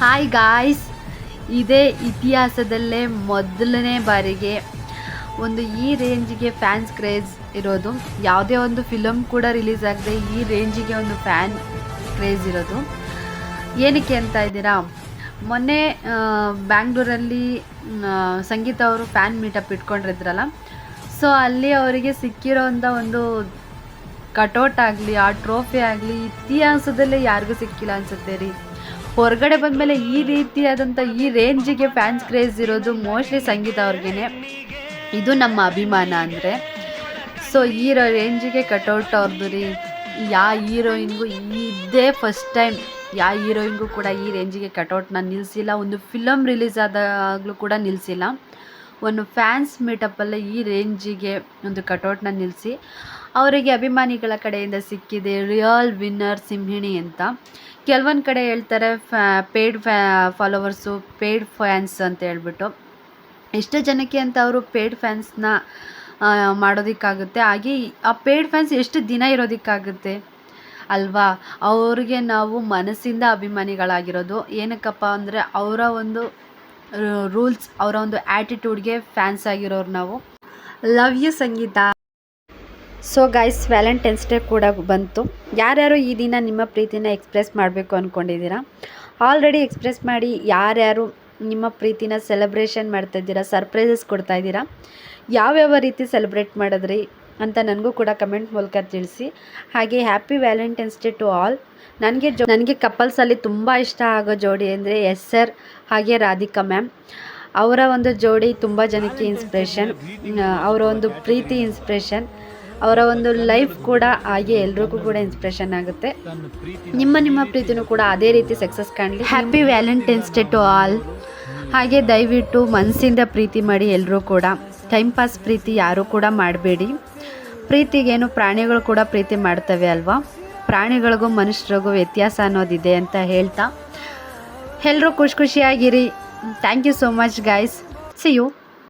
Hi guys ಇದೇ ಇತಿಹಾಸದಲ್ಲೇ ಮೊದಲನೇ ಬಾರಿಗೆ ಒಂದು ಈ ರೇಂಜಿಗೆ ಫ್ಯಾನ್ಸ್ ಕ್ರೇಜ್ ಇರೋದು. ಯಾವುದೇ ಒಂದು ಫಿಲಮ್ ಕೂಡ ರಿಲೀಸ್ ಆಗದೆ ಈ ರೇಂಜಿಗೆ ಒಂದು ಫ್ಯಾನ್ ಕ್ರೇಜ್ ಇರೋದು. ಏನಕ್ಕೆ ಅಂತ ಇದ್ದೀರಾ? ಮೊನ್ನೆ ಬ್ಯಾಂಗ್ಳೂರಲ್ಲಿ ಸಂಗೀತ ಅವರು ಫ್ಯಾನ್ ಮೀಟಪ್ ಇಟ್ಕೊಂಡಿದ್ರಲ್ಲ. ಸೊ ಅಲ್ಲಿ ಅವರಿಗೆ ಸಿಕ್ಕಿರೋಂಥ ಒಂದು ಕಟೌಟ್ ಆಗಲಿ, ಆ ಟ್ರೋಫಿ ಆಗಲಿ, ಇತಿಹಾಸದಲ್ಲೇ ಯಾರಿಗೂ ಸಿಕ್ಕಿಲ್ಲ ಅನ್ಸುತ್ತೆ ರೀ. ಹೊರಗಡೆ ಬಂದಮೇಲೆ ಈ ರೀತಿಯಾದಂಥ ಈ ರೇಂಜಿಗೆ ಫ್ಯಾನ್ಸ್ ಕ್ರೇಜ್ ಇರೋದು ಮೋಸ್ಟ್ಲಿ ಸಂಗೀತ ಅವ್ರಿಗೇನೆ. ಇದು ನಮ್ಮ ಅಭಿಮಾನ ಅಂದರೆ. ಸೊ ಈ ರೇಂಜಿಗೆ ಕಟೌಟ್ ಅವ್ರದ್ದು ರೀ. ಯಾವ ಹೀರೋಯಿನ್ಗೂ ಇದೇ ಫಸ್ಟ್ ಟೈಮ್ ಯಾವ ಹೀರೋಯಿನ್ಗೂ ಕೂಡ ಈ ರೇಂಜಿಗೆ ಕಟೌಟ್ನ ನಿಲ್ಲಿಸಿಲ್ಲ ಒಂದು ಫಿಲಮ್ ರಿಲೀಸ್ ಆದಾಗಲೂ ಕೂಡ ನಿಲ್ಲಿಸಿಲ್ಲ ಒಂದು ಫ್ಯಾನ್ಸ್ ಮೀಟಪ್ಪಲ್ಲೇ ಈ ರೇಂಜಿಗೆ ಒಂದು ಕಟೌಟ್ನ ನಿಲ್ಲಿಸಿ, ಅವರಿಗೆ ಅಭಿಮಾನಿಗಳ ಕಡೆಯಿಂದ ಸಿಕ್ಕಿದೆ ರಿಯಲ್ ವಿನ್ನರ್ ಸಿಂಹಿಣಿ ಅಂತ. ಕೆಲವೊಂದು ಕಡೆ ಹೇಳ್ತಾರೆ, ಫ್ಯಾ ಪೇಯ್ಡ್ ಫ್ಯಾ, ಫಾಲೋವರ್ಸು ಪೇಯ್ಡ್ ಫ್ಯಾನ್ಸ್ ಅಂತ ಹೇಳ್ಬಿಟ್ಟು. ಎಷ್ಟೋ ಜನಕ್ಕೆ ಅಂತ ಅವರು ಪೇಯ್ಡ್ ಫ್ಯಾನ್ಸ್ನ ಮಾಡೋದಕ್ಕಾಗುತ್ತೆ. ಹಾಗೆ ಆ ಪೇಯ್ಡ್ ಫ್ಯಾನ್ಸ್ ಎಷ್ಟು ದಿನ ಇರೋದಕ್ಕಾಗುತ್ತೆ? ಅಲ್ವಾ? ಅವ್ರಿಗೆ ನಾವು ಮನಸ್ಸಿಂದ ಅಭಿಮಾನಿಗಳಾಗಿರೋದು. ಏನಕ್ಕಪ್ಪ ಅಂದರೆ ಅವರ ಒಂದು ರೂಲ್ಸ್ ಅವರ ಒಂದು ಆ್ಯಟಿಟ್ಯೂಡ್ಗೆ ಫ್ಯಾನ್ಸ್ ಆಗಿರೋರು ನಾವು. Love you Sangeetha. So guys Valentine's day ಕೂಡ ಬಂತು. ಯಾರ್ಯಾರು ಈ ದಿನ ನಿಮ್ಮ ಪ್ರೀತಿನ ಎಕ್ಸ್ಪ್ರೆಸ್ ಮಾಡಬೇಕು ಅಂದ್ಕೊಂಡಿದ್ದೀರಾ ಆಲ್ರೆಡಿ ಎಕ್ಸ್ಪ್ರೆಸ್ ಮಾಡಿ ಯಾರ್ಯಾರು ನಿಮ್ಮ ಪ್ರೀತಿನ ಸೆಲೆಬ್ರೇಷನ್ ಮಾಡ್ತಾ ಇದ್ದೀರಾ ಸರ್ಪ್ರೈಸಸ್ ಕೊಡ್ತಾ ಇದ್ದೀರಾ? ಯಾವ್ಯಾವ ರೀತಿ ಸೆಲೆಬ್ರೇಟ್ ಮಾಡಿದ್ರಿ ಅಂತ ನನಗೂ ಕೂಡ ಕಮೆಂಟ್ ಮೂಲಕ ತಿಳಿಸಿ. ಹಾಗೆ happy Valentine's day to all ನನಗೆ ಜೋ ನನಗೆ ಕಪಲ್ಸಲ್ಲಿ ತುಂಬ ಇಷ್ಟ ಆಗೋ ಜೋಡಿ ಅಂದರೆ ಎಸ್ ಸರ್ ಹಾಗೆ ರಾಧಿಕಾ ಮ್ಯಾಮ್. ಅವರ ಒಂದು ಜೋಡಿ ತುಂಬ ಜನಕ್ಕೆ ಇನ್ಸ್ಪಿರೇಷನ್ ಅವರ ಒಂದು ಪ್ರೀತಿ ಇನ್ಸ್ಪಿರೇಷನ್ ಅವರ ಒಂದು ಲೈಫ್ ಕೂಡ ಹಾಗೆ ಎಲ್ರಿಗೂ ಕೂಡ ಇನ್ಸ್ಪಿರೇಷನ್ ಆಗುತ್ತೆ. ನಿಮ್ಮ ನಿಮ್ಮ ಪ್ರೀತಿನೂ ಕೂಡ ಅದೇ ರೀತಿ success ಕಾಣಲಿ. Happy Valentine's day to all ಹಾಗೆ ದಯವಿಟ್ಟು ಮನಸ್ಸಿಂದ ಪ್ರೀತಿ ಮಾಡಿ ಎಲ್ಲರೂ ಕೂಡ. ಟೈಮ್ ಪಾಸ್ ಪ್ರೀತಿ ಯಾರೂ ಕೂಡ ಮಾಡಬೇಡಿ. ಪ್ರೀತಿಗೇನು ಪ್ರಾಣಿಗಳು ಕೂಡ ಪ್ರೀತಿ ಮಾಡ್ತವೆ ಅಲ್ವಾ? ಪ್ರಾಣಿಗಳಿಗೂ ಮನುಷ್ಯರಿಗೂ ವ್ಯತ್ಯಾಸ ಅನ್ನೋದಿದೆ ಅಂತ ಹೇಳ್ತಾ. ಎಲ್ಲರೂ ಖುಷಿ ಖುಷಿಯಾಗಿರಿ. Thank you so much guys see you